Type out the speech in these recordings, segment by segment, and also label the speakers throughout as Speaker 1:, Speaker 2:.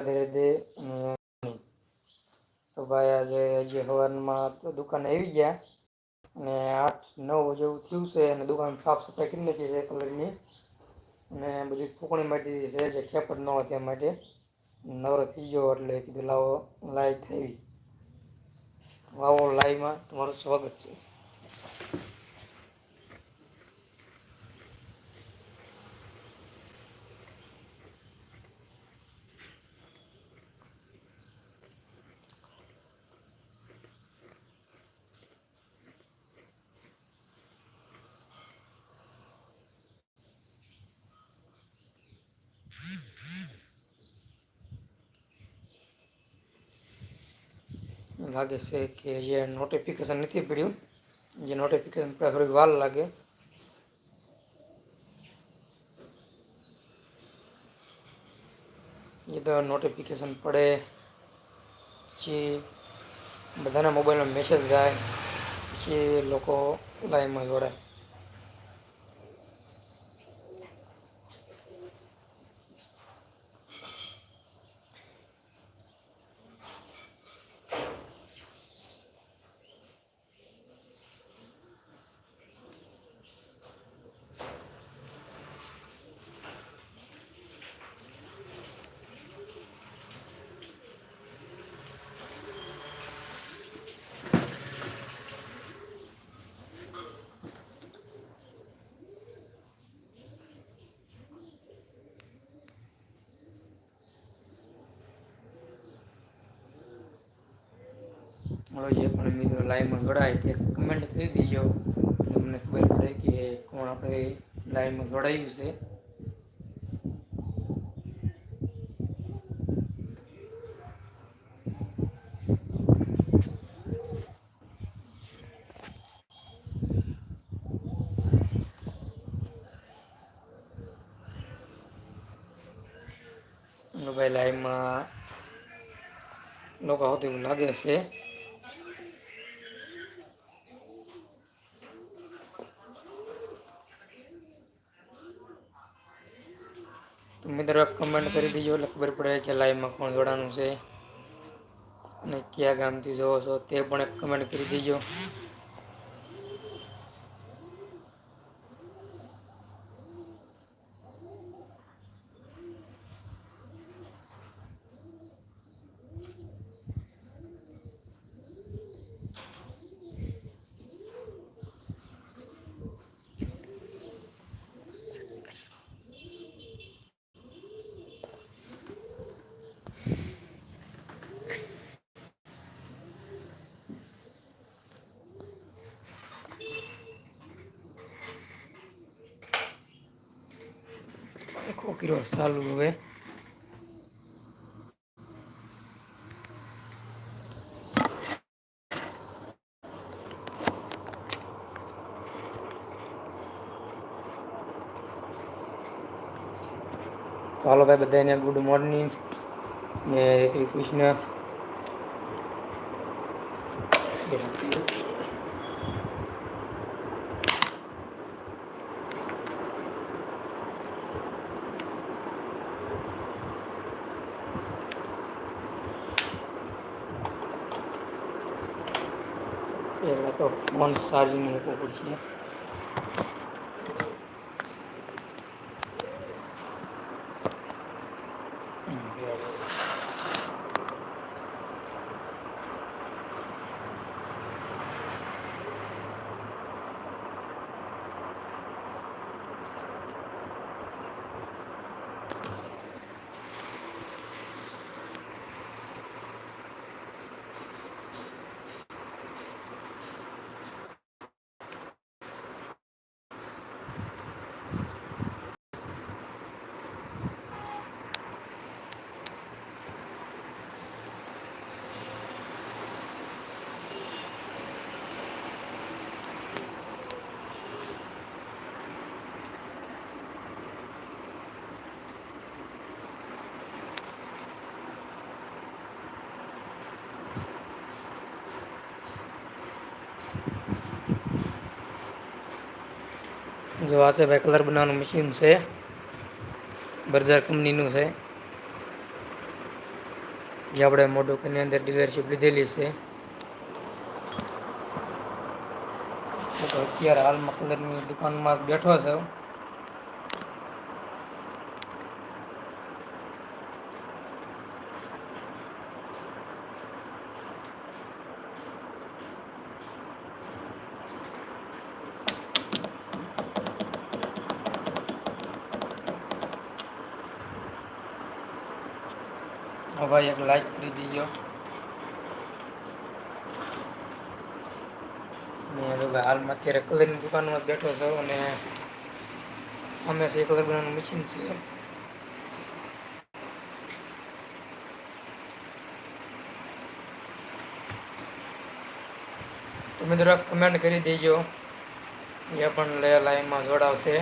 Speaker 1: રાધે તો ભાઈ આજે આજે સવારમાં તો દુકાને આવી ગયા અને આઠ, નવ જેવું થયું છે અને દુકાન સાફ સફાઈ કરી નાખી છે કલરની. અને બધી ફૂકણી માટી છે, જે ખેપટ ન હોય માટે નવરો થઈ ગયો એટલે કીધું લાવો લાઈવ થઈ વાવો લાઈવમાં, તમારું સ્વાગત છે. લાગે છે કે જે નોટિફિકેશન નથી પડ્યું, જે નોટિફિકેશન પડે થોડીક વાર લાગે. એ તો નોટિફિકેશન પડે, પછી બધાના મોબાઈલમાં મેસેજ જાય, પછી લોકો લાઈવમાં જોડાય. મારો જે પણ મિત્રો લાઈવમાં જોડાય તે કમેન્ટ કરી દેજો. એટલે મને ખબર પડે કે કોણ આપણે લાઈવમાં જોડાયું છે. ભાઈ લાઈવમાં લોકો આવતું લાગે છે. તો કમેન્ટ કરી દીજો. એટલે ખબર પડે કે લાઈવમાં કોણ જોડાનું છે. અને કયા ગામથી જોવો છો તે પણ એક કમેન્ટ કરી દીજો. ખોકીરો ચાલુ હવે તો હાલો ભાઈ બધાને ગુડ મોર્નિંગ ને શ્રી કૃષ્ણ પહેલાં તો ફોન ચાર્જિંગ મૂકવો પડશે. જો આ છે ભાઈ કલર બનાવવાનું મશીન છે. બર્જર કંપનીનું છે. જે આપણે મોટુકની અંદર ડીલરશીપ લીધેલી છે. અત્યારે હાલમાં કલરની દુકાનમાં બેઠો છે. ભાઈ, એક લાઈક કરી દીજો. હાલમાં અત્યારે કલરની દુકાનમાં બેઠો છો અને અમે છે કલર બનાવવાનું મશીન છે. તમે જરાક કમેન્ટ કરી દેજો. એ પણ લે લાઈનમાં જોડાવતે.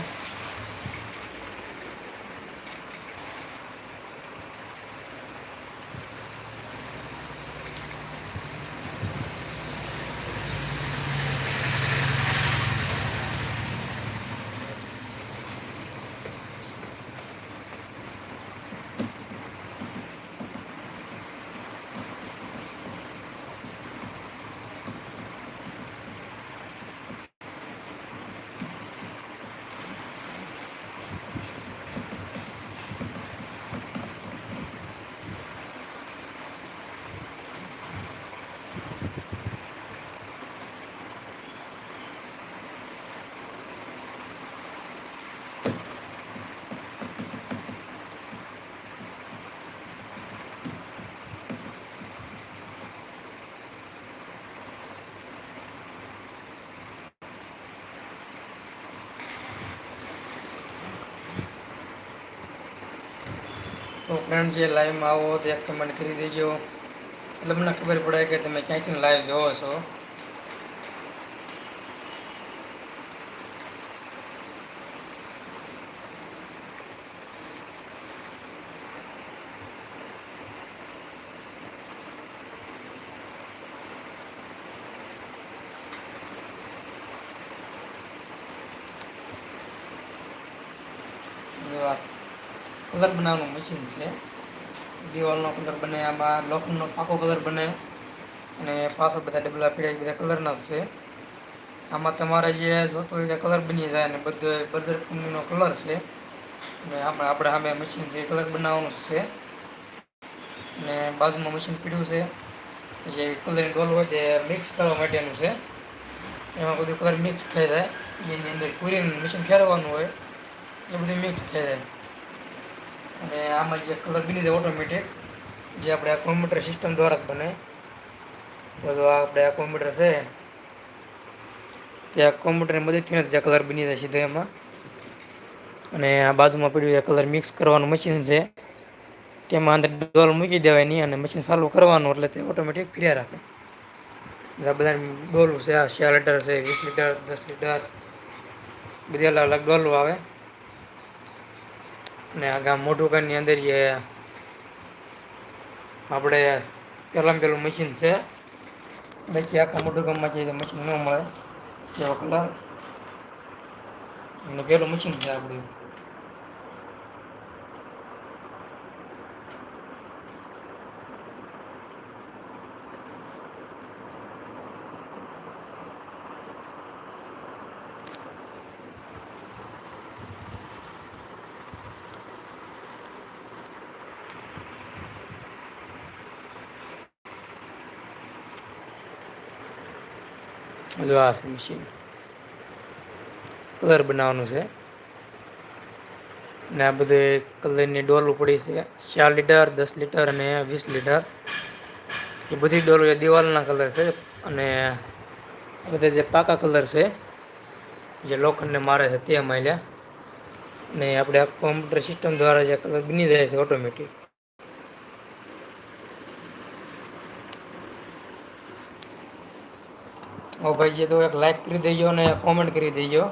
Speaker 1: તો ફ્રેન્ડ જે લાઈવમાં આવો તો એક કમેન્ટ કરી દેજો. એટલે મને ખબર પડે કે તમે ક્યાંથી લાઈવ જોવો છો જો આ કલર બનાવવાનું મશીન છે. દિવાલનો કલર બને, આમાં લોખંડનો પાકો કલર બને અને પાછળ બધા ડબલા પીડા બધા કલરના છે. આમાં તમારે જે જોતો હોય કલર બની જાય અને બધો બર્જર કંપનીનો કલર છે. અને આપણે આપણે સામે મશીન છે કલર બનાવવાનું છે. અને બાજુમાં મશીન પીડ્યું છે. જે કલરની ડોલ હોય તે મિક્સ કરવા માટેનું છે. એમાં બધું કલર મિક્સ થઈ જાય. એની અંદર પૂરીને મશીન ફેરવવાનું હોય, એ બધું મિક્સ થઈ જાય. અને આમાં જે કલર બની જાય ઓટોમેટિક જે આપણે આ કોમ્પ્યુટર સિસ્ટમ દ્વારા જ બને. તો જો આ આપણે આ કોમ્પ્યુટર છે, તે આ કોમ્પ્યુટરની મદદથી જ કલર બની જાય સીધો એમાં. અને આ બાજુમાં પડ્યું એ કલર મિક્સ કરવાનું મશીન છે. તેમાં અંદર ડોલ મૂકી દેવાય નહીં અને મશીન ચાલુ કરવાનું એટલે તે ઓટોમેટિક ફર્યા રાખે. જે બધા ડોલું છે, આ છ લીટર છે, વીસ લીટર, દસ લીટર, બધી અલગ અલગ ડોલું આવે. ને આ ગામ મોટું ઘરની અંદર જે આપણે પહેલાં પેલું મશીન છે. બાકી આખા મોટું ગામમાં જઈએ મશીન ન મળે, એવો કલર અને પહેલું મશીન છે આપણું. જો આ મશીન. કલર બનાવવાનું છે. ને આ બધે કલરની ડોલો પડી છે. ચાર લીટર, દસ લીટર અને વીસ લીટર. એ બધી ડોલો દિવાલના કલર છે અને બધા જે પાકા કલર છે, જે લોખંડને મારે છે તે માલ્યા ને આપણે આ કોમ્પ્યુટર સિસ્ટમ દ્વારા જે કલર બની જાય છે ઓટોમેટિક. ઓ ભાઈ તો એક લાઈક કરી દેજો અને કોમેન્ટ કરી દેજો.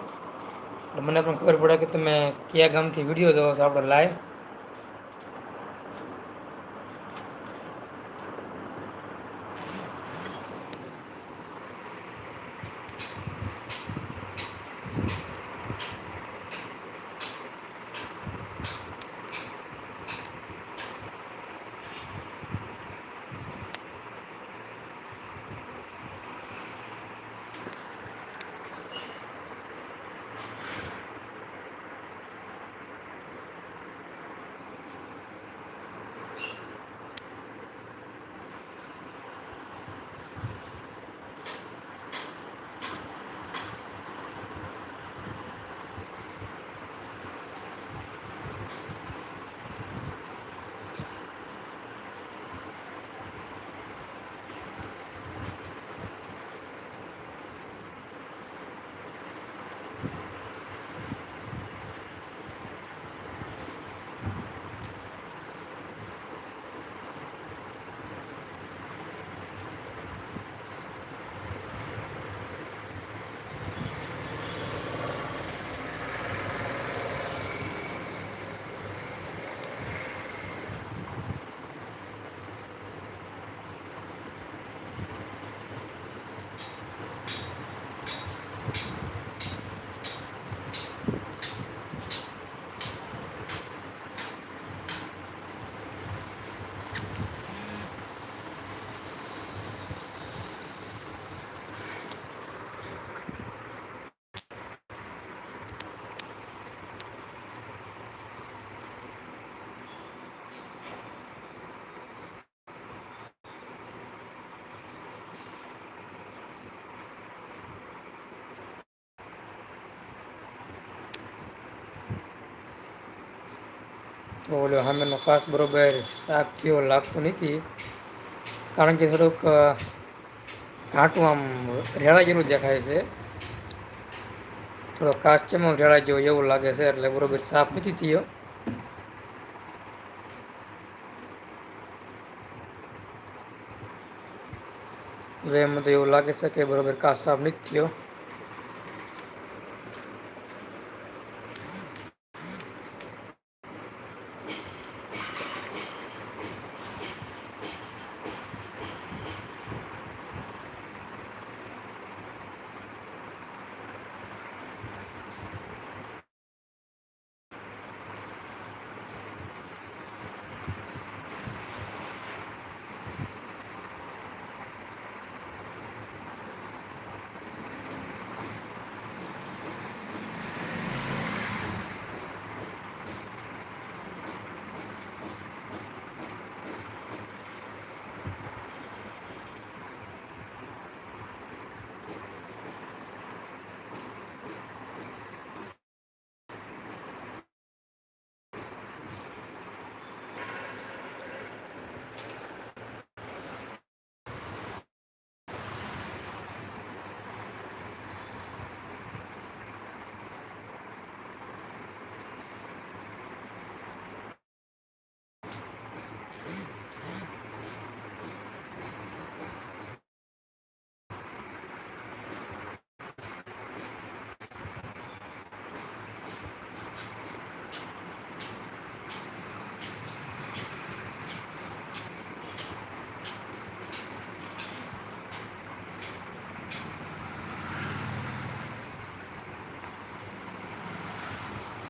Speaker 1: મને પણ ખબર પડે કે તમે કયા ગામથી વીડિયો જોવો છો આપણે લાઈવ તો ઓલો સામેનો કાસ બરોબર સાફ થયો, લાગતો નથી. કારણ કે થોડુંક ઘાંટું આમ રેળા જેવું દેખાય છે. થોડો કાચ કેમો રેળા જેવો એવું લાગે છે, એટલે બરોબર સાફ નથી થયો. એમ તો એવું લાગે છે કે બરોબર કાચ સાફ નથી થયો.